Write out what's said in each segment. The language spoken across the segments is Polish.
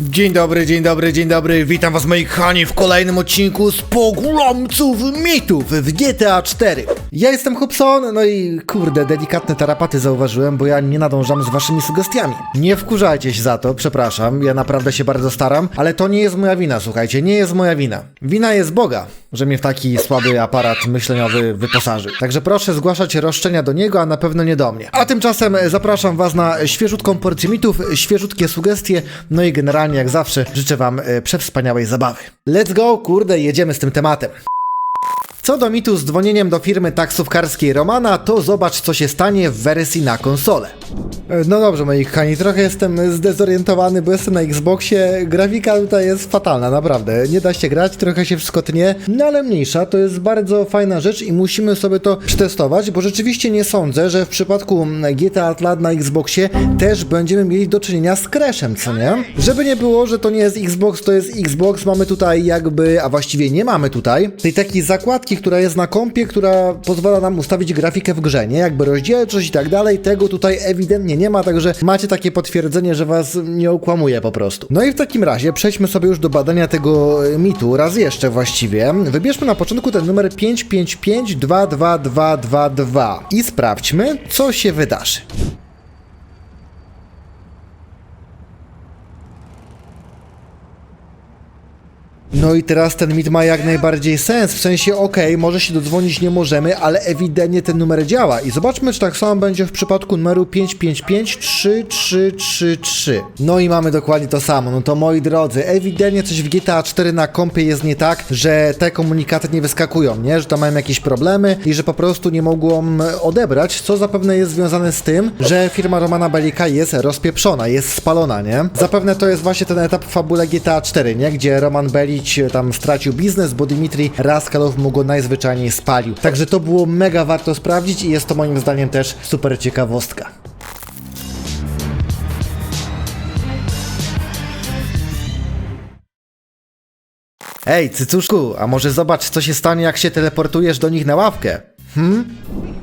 Dzień dobry, dzień dobry, dzień dobry. Witam was moi kochani w kolejnym odcinku z pogromców mitów w GTA 4. Ja jestem Hobson, no i kurde, delikatne tarapaty zauważyłem, bo ja nie nadążam z waszymi sugestiami. Nie wkurzajcie się za to, przepraszam, ja naprawdę się bardzo staram, ale to nie jest moja wina, słuchajcie, nie jest moja wina. Wina jest Boga, że mnie w taki słaby aparat myśleniowy wyposażył. Także proszę zgłaszać roszczenia do niego, a na pewno nie do mnie. A tymczasem zapraszam was na świeżutką porcję mitów, świeżutkie sugestie, no i generalnie jak zawsze życzę wam e, przewspaniałej zabawy. Let's go, kurde, jedziemy z tym tematem. Co do mitu z dzwonieniem do firmy taksówkarskiej Romana, to zobacz co się stanie w wersji na konsolę. E, No dobrze moi kochani, trochę jestem zdezorientowany, bo jestem na Xboxie, grafika tutaj jest fatalna, naprawdę, nie da się grać, trochę się wszystko tnie, no ale mniejsza, to jest bardzo fajna rzecz i musimy sobie to przetestować, bo rzeczywiście nie sądzę, że w przypadku GTA Atlas na Xboxie też będziemy mieli do czynienia z crashem, co nie? Żeby nie było, że to nie jest Xbox, to jest Xbox, mamy tutaj jakby, a właściwie nie mamy tutaj, tej takiej zakładki, która jest na kompie, która pozwala nam ustawić grafikę w grze, nie? Jakby rozdzielczość i tak dalej, tego tutaj ewidentnie nie ma, także macie takie potwierdzenie, że was nie okłamuje po prostu. No i w takim razie przejdźmy sobie już do badania tego e, mitu, raz jeszcze właściwie. Wybierzmy na początku ten numer 555-22222 i sprawdźmy, co się wydarzy. No i teraz ten mit ma jak najbardziej sens, w sensie okej, może się dodzwonić nie możemy, ale ewidentnie ten numer działa i zobaczmy czy tak samo będzie w przypadku numeru 555-3333. No i mamy dokładnie to samo, no to moi drodzy, ewidentnie coś w GTA 4 na kompie jest nie tak, że te komunikaty nie wyskakują, nie, że tam mają jakieś problemy i że po prostu nie mogą odebrać, co zapewne jest związane z tym, że firma Romana Belika jest rozpieprzona, jest spalona, nie? Zapewne to jest właśnie ten etap w fabule GTA 4, nie? Gdzie Roman Belić tam stracił biznes, bo Dimitri Raskalow mu go najzwyczajniej spalił. Także to było mega warto sprawdzić i jest to moim zdaniem też super ciekawostka. Ej, cycuszku, a może zobacz, co się stanie, jak się teleportujesz do nich na ławkę? Hmm?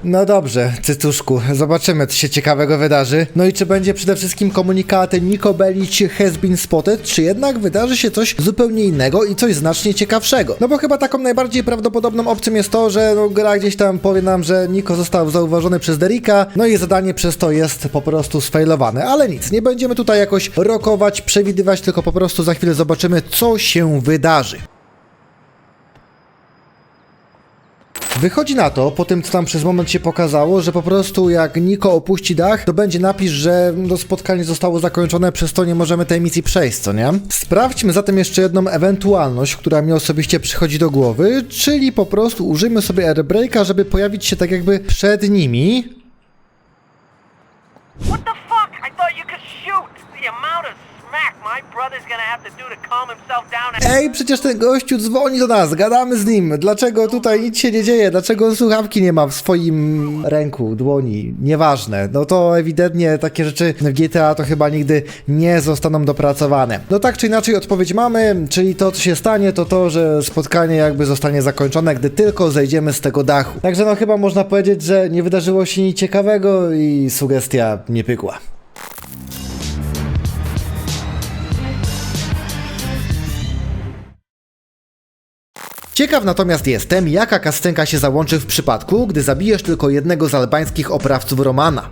No dobrze, cycuszku, zobaczymy, co się ciekawego wydarzy. No i czy będzie przede wszystkim komunikatem Niko Belić has been spotted, czy jednak wydarzy się coś zupełnie innego i coś znacznie ciekawszego? No bo chyba taką najbardziej prawdopodobną opcją jest to, że no, gra gdzieś tam powie nam, że Niko został zauważony przez Derika, no i zadanie przez to jest po prostu sfailowane. Ale nic, nie będziemy tutaj jakoś rokować, przewidywać, tylko po prostu za chwilę zobaczymy, co się wydarzy. Wychodzi na to, po tym co tam przez moment się pokazało, że po prostu jak Niko opuści dach, to będzie napis, że spotkanie zostało zakończone, przez to nie możemy tej misji przejść, co nie? Sprawdźmy zatem jeszcze jedną ewentualność, która mi osobiście przychodzi do głowy, czyli po prostu użyjmy sobie airbreaka, żeby pojawić się tak jakby przed nimi. What the fuck? I thought you could shoot. The amount of Ej, przecież ten gościu dzwoni do nas, gadamy z nim. Dlaczego tutaj nic się nie dzieje? Dlaczego on słuchawki nie ma w swoim ręku, dłoni? Nieważne. No to ewidentnie takie rzeczy w GTA to chyba nigdy nie zostaną dopracowane. No tak czy inaczej odpowiedź mamy, czyli to co się stanie to to, że spotkanie jakby zostanie zakończone, gdy tylko zejdziemy z tego dachu. Także no chyba można powiedzieć, że nie wydarzyło się nic ciekawego i sugestia nie pykła. Ciekaw natomiast jestem, jaka kascenka się załączy w przypadku, gdy zabijesz tylko jednego z albańskich oprawców Romana.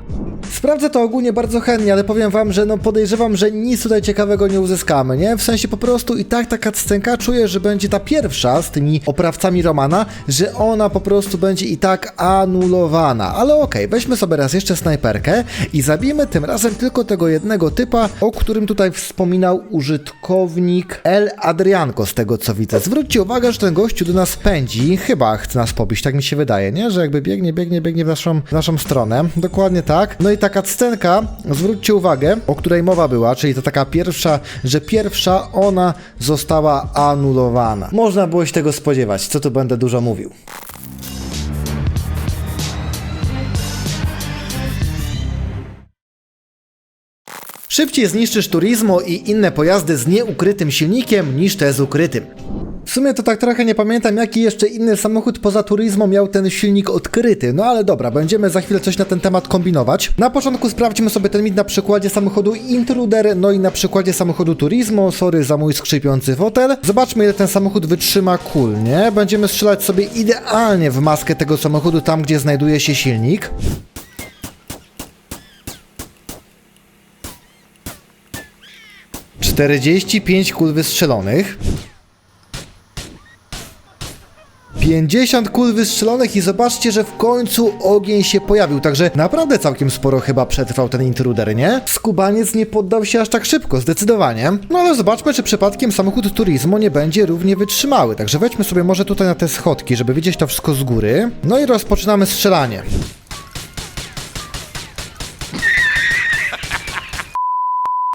Sprawdzę to ogólnie bardzo chętnie, ale powiem wam, że no podejrzewam, że nic tutaj ciekawego nie uzyskamy, nie? W sensie po prostu i tak ta kascenka czuję, że będzie ta pierwsza z tymi oprawcami Romana, że ona po prostu będzie i tak anulowana. Ale okej, weźmy sobie raz jeszcze snajperkę i zabijmy tym razem tylko tego jednego typa, o którym tutaj wspominał użytkownik El Adrianco, z tego co widzę. Zwróćcie uwagę, że ten gościu do nas pędzi, chyba chce nas pobić, tak mi się wydaje, nie? Że jakby biegnie, biegnie, biegnie w naszą, w naszą stronę. Dokładnie tak. No i taka scenka, zwróćcie uwagę, o której mowa była, czyli to taka pierwsza, że pierwsza ona została anulowana. Można było się tego spodziewać, co tu będę dużo mówił. Szybciej zniszczysz Turismo i inne pojazdy z nieukrytym silnikiem niż te z ukrytym. W sumie to tak trochę nie pamiętam, jaki jeszcze inny samochód poza Turismo miał ten silnik odkryty. No ale dobra, będziemy za chwilę coś na ten temat kombinować. Na początku sprawdźmy sobie ten mit na przykładzie samochodu Intruder, no i na przykładzie samochodu Turismo. Sorry za mój skrzypiący fotel. Zobaczmy, ile ten samochód wytrzyma kul, nie? Będziemy strzelać sobie idealnie w maskę tego samochodu, tam gdzie znajduje się silnik. Czterdzieści pięć kul wystrzelonych. 50 kul wystrzelonych i zobaczcie, że w końcu ogień się pojawił, także naprawdę całkiem sporo chyba przetrwał ten intruder, nie? Skubaniec nie poddał się aż tak szybko, zdecydowanie. No ale zobaczmy, czy przypadkiem samochód Turismo nie będzie równie wytrzymały, także wejdźmy sobie może tutaj na te schodki, żeby widzieć to wszystko z góry. No i rozpoczynamy strzelanie.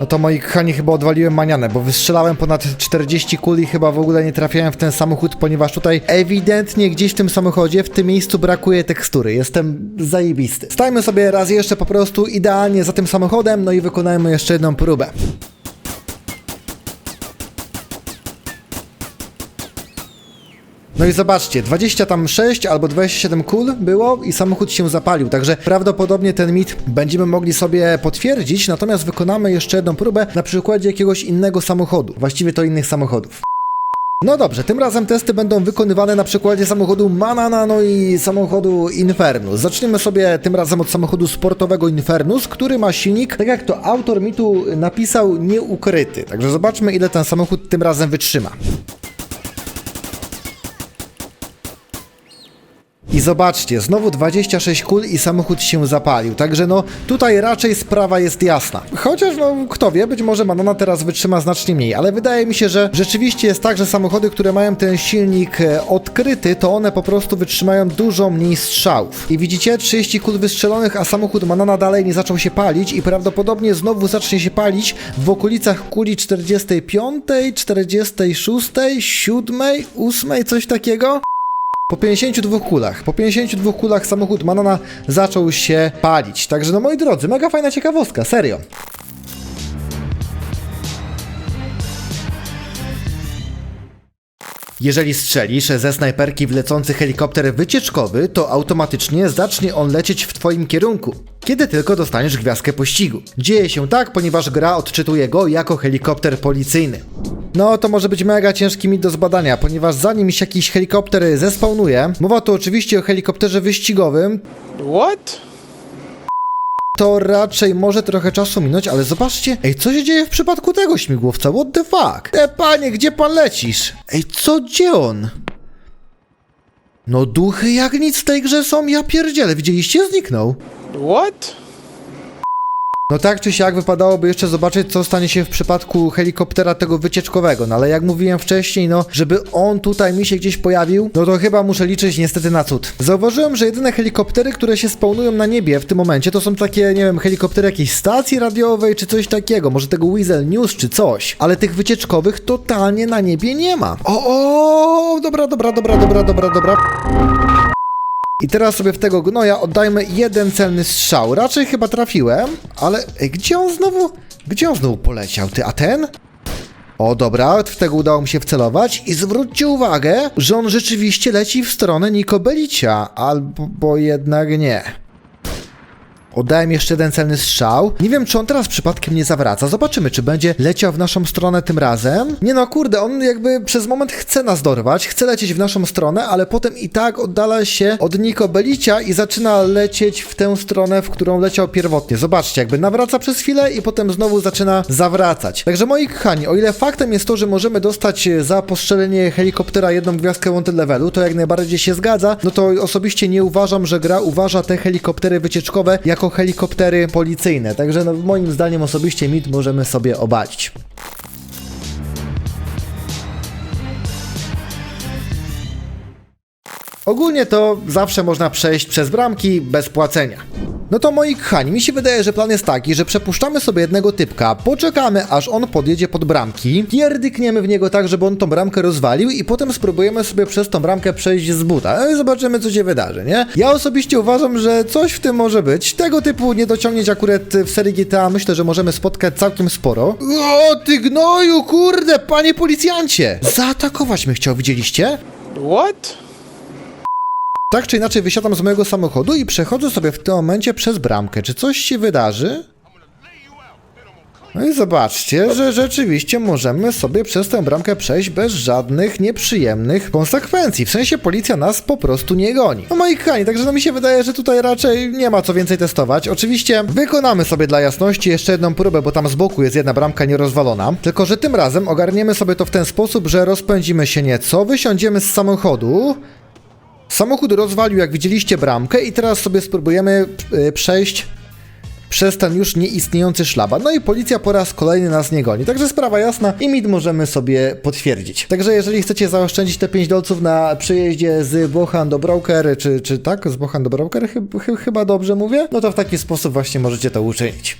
No to moi kochani chyba odwaliłem manianę, bo wystrzelałem ponad 40 kul i chyba w ogóle nie trafiałem w ten samochód, ponieważ tutaj ewidentnie gdzieś w tym samochodzie, w tym miejscu brakuje tekstury. Jestem zajebisty. Stajmy sobie raz jeszcze po prostu idealnie za tym samochodem, no i wykonajmy jeszcze jedną próbę. No i zobaczcie, 20 tam 6 albo 27 kul było i samochód się zapalił, także prawdopodobnie ten mit będziemy mogli sobie potwierdzić, natomiast wykonamy jeszcze jedną próbę na przykładzie jakiegoś innego samochodu, właściwie to innych samochodów. No dobrze, tym razem testy będą wykonywane na przykładzie samochodu Manana, no i samochodu Infernus. Zaczniemy sobie tym razem od samochodu sportowego Infernus, który ma silnik, tak jak to autor mitu napisał, nieukryty. Także zobaczmy ile ten samochód tym razem wytrzyma. I zobaczcie, znowu 26 kul i samochód się zapalił, także no tutaj raczej sprawa jest jasna. Chociaż no kto wie, być może Manona teraz wytrzyma znacznie mniej, ale wydaje mi się, że rzeczywiście jest tak, że samochody, które mają ten silnik e, odkryty, to one po prostu wytrzymają dużo mniej strzałów. I widzicie, 30 kul wystrzelonych, a samochód Manona dalej nie zaczął się palić i prawdopodobnie znowu zacznie się palić w okolicach kuli 45, 46, 7, 8, coś takiego. Po 52 kulach, po 52 kulach samochód Manona zaczął się palić. Także no moi drodzy, mega fajna ciekawostka, serio. Jeżeli strzelisz ze snajperki w lecący helikopter wycieczkowy, to automatycznie zacznie on lecieć w twoim kierunku. Kiedy tylko dostaniesz gwiazdkę pościgu. Dzieje się tak, ponieważ gra odczytuje go jako helikopter policyjny. No, to może być mega ciężki mit do zbadania, ponieważ zanim się jakiś helikopter zespawnuje, mowa tu oczywiście o helikopterze wyścigowym, What? to raczej może trochę czasu minąć, ale zobaczcie, ej, co się dzieje w przypadku tego śmigłowca? What the fuck? Te panie, gdzie pan lecisz? Ej, co gdzie on? No duchy jak nic w tej grze są, ja pierdzielę, widzieliście? Zniknął. What? No tak czy siak wypadałoby jeszcze zobaczyć, co stanie się w przypadku helikoptera tego wycieczkowego, no ale jak mówiłem wcześniej, no, żeby on tutaj mi się gdzieś pojawił, no to chyba muszę liczyć niestety na cud. Zauważyłem, że jedyne helikoptery, które się spawnują na niebie w tym momencie, to są takie, nie wiem, helikoptery jakiejś stacji radiowej, czy coś takiego, może tego Weasel News, czy coś, ale tych wycieczkowych totalnie na niebie nie ma. O, o, dobra, dobra, dobra, dobra, dobra, dobra. I teraz sobie w tego gnoja oddajmy jeden celny strzał. Raczej chyba trafiłem, ale gdzie on znowu? Gdzie on znowu poleciał? Ty, a ten? O dobra, w tego udało mi się wcelować i zwróćcie uwagę, że on rzeczywiście leci w stronę Nikobelicia, albo bo jednak nie. Oddałem jeszcze jeden celny strzał. Nie wiem, czy on teraz przypadkiem nie zawraca. Zobaczymy, czy będzie leciał w naszą stronę tym razem. Nie no, kurde, on jakby przez moment chce nas dorwać, chce lecieć w naszą stronę, ale potem i tak oddala się od Niko Belicia i zaczyna lecieć w tę stronę, w którą leciał pierwotnie. Zobaczcie, jakby nawraca przez chwilę i potem znowu zaczyna zawracać. Także moi kochani, o ile faktem jest to, że możemy dostać za postrzelenie helikoptera jedną gwiazdkę wanted levelu, to jak najbardziej się zgadza, no to osobiście nie uważam, że gra uważa te helikoptery wycieczkowe jako helikoptery policyjne. Także no, moim zdaniem osobiście mit możemy sobie obalić. Ogólnie to zawsze można przejść przez bramki bez płacenia. No to moi kochani, mi się wydaje, że plan jest taki, że przepuszczamy sobie jednego typka, poczekamy aż on podjedzie pod bramki, pierdykniemy w niego tak, żeby on tą bramkę rozwalił i potem spróbujemy sobie przez tą bramkę przejść z buta. No i zobaczymy, co się wydarzy, nie? Ja osobiście uważam, że coś w tym może być. Tego typu niedociągnięć akurat w serii GTA myślę, że możemy spotkać całkiem sporo. O, ty gnoju, kurde, panie policjancie! Zaatakować mnie chciał, widzieliście? What? Tak czy inaczej wysiadam z mojego samochodu i przechodzę sobie w tym momencie przez bramkę. Czy coś się wydarzy? No i zobaczcie, że rzeczywiście możemy sobie przez tę bramkę przejść bez żadnych nieprzyjemnych konsekwencji. W sensie policja nas po prostu nie goni. No moi kochani, także no mi się wydaje, że tutaj raczej nie ma co więcej testować. Oczywiście wykonamy sobie dla jasności jeszcze jedną próbę, bo tam z boku jest jedna bramka nierozwalona. Tylko, że tym razem ogarniemy sobie to w ten sposób, że rozpędzimy się nieco, wysiądziemy z samochodu, Samochód rozwalił, jak widzieliście, bramkę i teraz sobie spróbujemy y, przejść przez ten już nieistniejący szlaban. No i policja po raz kolejny nas nie goni. Także sprawa jasna i mit możemy sobie potwierdzić. Także jeżeli chcecie zaoszczędzić te 5 dolców na przyjeździe z Bohan do Broker, czy, czy tak, z Bohan do Broker, Chyb, chy- chyba dobrze mówię, no to w taki sposób właśnie możecie to uczynić.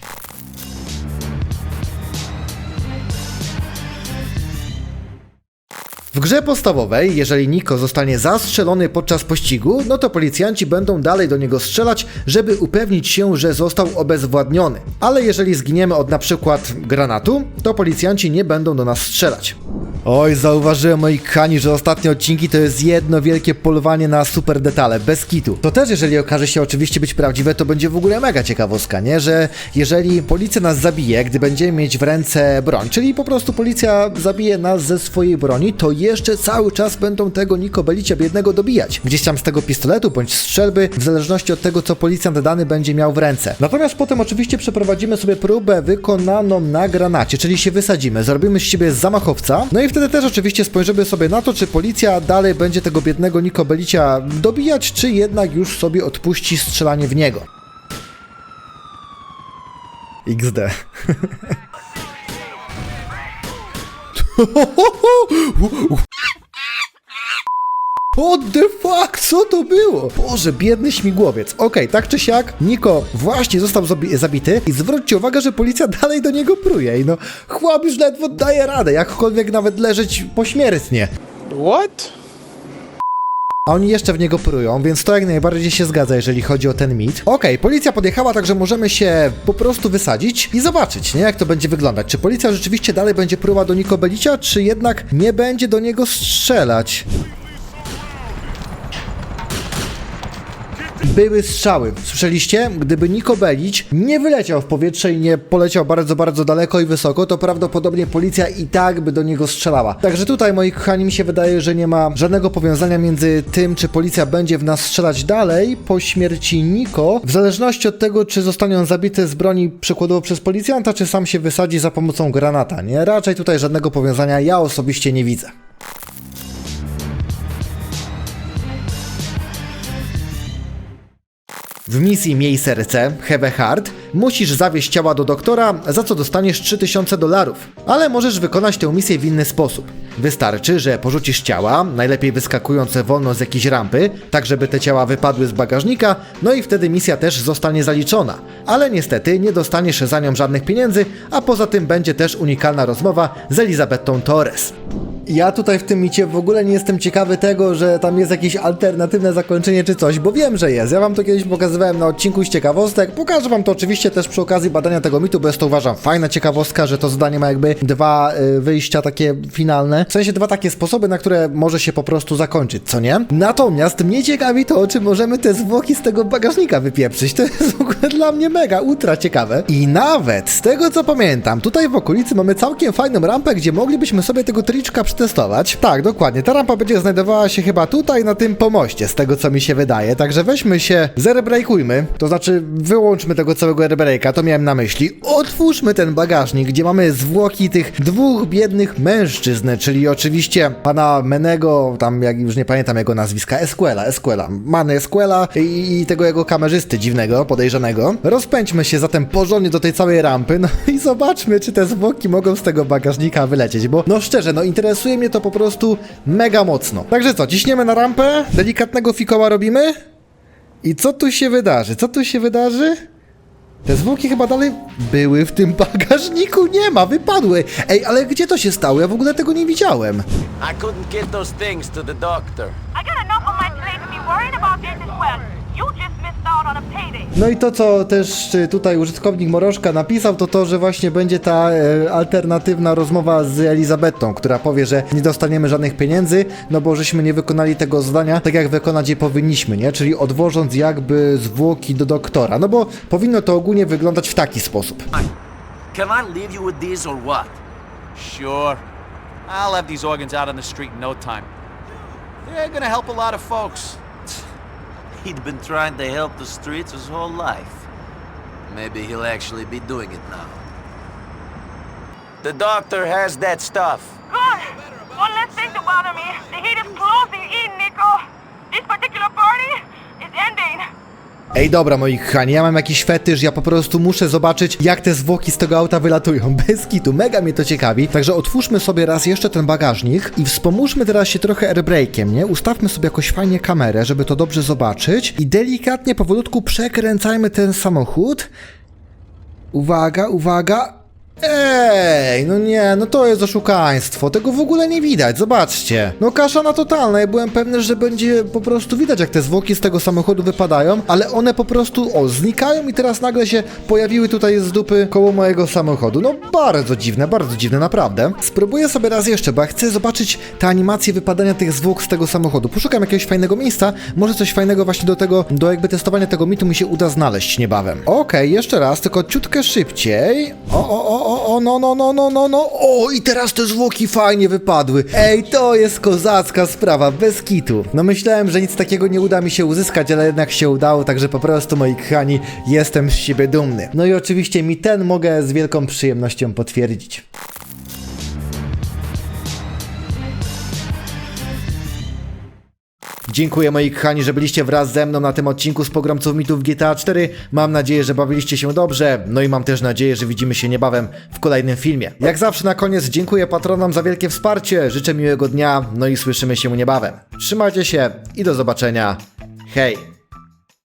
W grze podstawowej, jeżeli Niko zostanie zastrzelony podczas pościgu, no to policjanci będą dalej do niego strzelać, żeby upewnić się, że został obezwładniony. Ale jeżeli zginiemy od na przykład granatu, to policjanci nie będą do nas strzelać. Oj, zauważyłem moi kani, że ostatnie odcinki to jest jedno wielkie polowanie na super detale, bez kitu. To też, jeżeli okaże się oczywiście być prawdziwe, to będzie w ogóle mega ciekawostka, nie? Że jeżeli policja nas zabije, gdy będziemy mieć w ręce broń, czyli po prostu policja zabije nas ze swojej broni, to jeszcze cały czas będą tego Niko Belicia biednego dobijać. Gdzieś tam z tego pistoletu bądź strzelby, w zależności od tego, co policjant dany będzie miał w ręce. Natomiast potem oczywiście przeprowadzimy sobie próbę wykonaną na granacie, czyli się wysadzimy, zrobimy z siebie zamachowca, no i wtedy też oczywiście spojrzymy sobie na to, czy policja dalej będzie tego biednego Niko Belicia dobijać, czy jednak już sobie odpuści strzelanie w niego. XD. What the fuck? Co to było? Boże, biedny śmigłowiec. Okej, tak czy siak, Niko właśnie został zabi- zabity i zwróćcie uwagę, że policja dalej do niego pruje. I no, chłop już ledwo daje radę, jakkolwiek nawet leżeć pośmiertnie. What? A oni jeszcze w niego prują, więc to jak najbardziej się zgadza, jeżeli chodzi o ten mit. Okej, policja podjechała, także możemy się po prostu wysadzić i zobaczyć, nie, jak to będzie wyglądać. Czy policja rzeczywiście dalej będzie pruła do Niko Belicia, czy jednak nie będzie do niego strzelać? Były strzały. Słyszeliście? Gdyby Niko Belić nie wyleciał w powietrze i nie poleciał bardzo, bardzo daleko i wysoko, to prawdopodobnie policja i tak by do niego strzelała. Także tutaj, moi kochani, mi się wydaje, że nie ma żadnego powiązania między tym, czy policja będzie w nas strzelać dalej po śmierci Niko, w zależności od tego, czy zostanie on zabity z broni przykładowo przez policjanta, czy sam się wysadzi za pomocą granata, nie? Raczej tutaj żadnego powiązania ja osobiście nie widzę. W misji Miej Serce, a Heart, musisz zawieźć ciała do doktora, za co dostaniesz 3000 dolarów. Ale możesz wykonać tę misję w inny sposób. Wystarczy, że porzucisz ciała, najlepiej wyskakujące wolno z jakiejś rampy, tak żeby te ciała wypadły z bagażnika, no i wtedy misja też zostanie zaliczona. Ale niestety nie dostaniesz za nią żadnych pieniędzy, a poza tym będzie też unikalna rozmowa z Elizabetą Torres. Ja tutaj w tym micie w ogóle nie jestem ciekawy tego, że tam jest jakieś alternatywne zakończenie czy coś, bo wiem, że jest. Ja wam to kiedyś pokazywałem na odcinku z ciekawostek. Pokażę wam to oczywiście też przy okazji badania tego mitu, bo jest to uważam fajna ciekawostka, że to zadanie ma jakby dwa y, wyjścia takie finalne. W sensie dwa takie sposoby, na które może się po prostu zakończyć, co nie? Natomiast mnie ciekawi to, czy możemy te zwłoki z tego bagażnika wypieprzyć. To jest w ogóle dla mnie mega, ultra ciekawe. I nawet z tego co pamiętam, tutaj w okolicy mamy całkiem fajną rampę, gdzie moglibyśmy sobie tego triczka przetestować. Tak, dokładnie. Ta rampa będzie znajdowała się chyba tutaj na tym pomoście, z tego co mi się wydaje. Także weźmy się, zerebrejkujmy, to znaczy wyłączmy tego całego airbreaka, to miałem na myśli. Otwórzmy ten bagażnik, gdzie mamy zwłoki tych dwóch biednych mężczyzn, czyli oczywiście pana Menego, tam jak już nie pamiętam jego nazwiska, Esquela, Esquela, Many Esquela i, i tego jego kamerzysty dziwnego, podejrzanego. Rozpędźmy się zatem porządnie do tej całej rampy, no i zobaczmy, czy te zwłoki mogą z tego bagażnika wylecieć, bo no szczerze, no interesuje mnie to po prostu mega mocno. Także co, ciśniemy na rampę, delikatnego fikoła robimy? I co tu się wydarzy? Co tu się wydarzy? Te zwłoki chyba dalej były w tym bagażniku. Nie ma, wypadły. Ej, ale gdzie to się stało? Ja w ogóle tego nie widziałem. I couldn't get those things to the doctor. I got enough on my plate to be worried about this as well. You just No i to, co też tutaj użytkownik Morożka napisał, to to, że właśnie będzie ta e, alternatywna rozmowa z Elizabetą, która powie, że nie dostaniemy żadnych pieniędzy, no bo żeśmy nie wykonali tego zadania tak, jak wykonać je powinniśmy, nie? Czyli odwożąc jakby zwłoki do doktora. No bo powinno to ogólnie wyglądać w taki sposób. Can I leave you with these or what? Sure. I'll have these organs out on the street in no time. They're gonna help a lot of folks. He'd been trying to help the streets his whole life. Maybe he'll actually be doing it now. The doctor has that stuff. Good. One less thing to bother me. The heat Ej, dobra, moi kochani, ja mam jakiś fetysz, ja po prostu muszę zobaczyć, jak te zwłoki z tego auta wylatują. Bez kitu, mega mnie to ciekawi. Także otwórzmy sobie raz jeszcze ten bagażnik i wspomóżmy teraz się trochę airbrake'iem, nie? Ustawmy sobie jakoś fajnie kamerę, żeby to dobrze zobaczyć i delikatnie, powolutku przekręcajmy ten samochód. Uwaga, uwaga. Ej, no nie, no to jest oszukaństwo, tego w ogóle nie widać, zobaczcie. No kasza na totalna, ja byłem pewny, że będzie po prostu widać jak te zwłoki z tego samochodu wypadają, ale one po prostu, o, znikają i teraz nagle się pojawiły tutaj z dupy koło mojego samochodu. No bardzo dziwne, bardzo dziwne, naprawdę. Spróbuję sobie raz jeszcze, bo ja chcę zobaczyć te animacje wypadania tych zwłok z tego samochodu. Poszukam jakiegoś fajnego miejsca, może coś fajnego właśnie do tego, do jakby testowania tego mitu mi się uda znaleźć niebawem. Okej, jeszcze raz, tylko ciutkę szybciej. O, o, o, o, o, no, no, no, no, no, no. O, i teraz te zwłoki fajnie wypadły. Ej, to jest kozacka sprawa, bez kitu. No myślałem, że nic takiego nie uda mi się uzyskać, ale jednak się udało, także po prostu, moi kochani, jestem z siebie dumny. No i oczywiście mi ten mogę z wielką przyjemnością potwierdzić. Dziękuję moi kochani, że byliście wraz ze mną na tym odcinku z Pogromców Mitów GTA 4. Mam nadzieję, że bawiliście się dobrze, no i mam też nadzieję, że widzimy się niebawem w kolejnym filmie. Jak zawsze na koniec dziękuję patronom za wielkie wsparcie, życzę miłego dnia, no i słyszymy się niebawem. Trzymajcie się i do zobaczenia. Hej!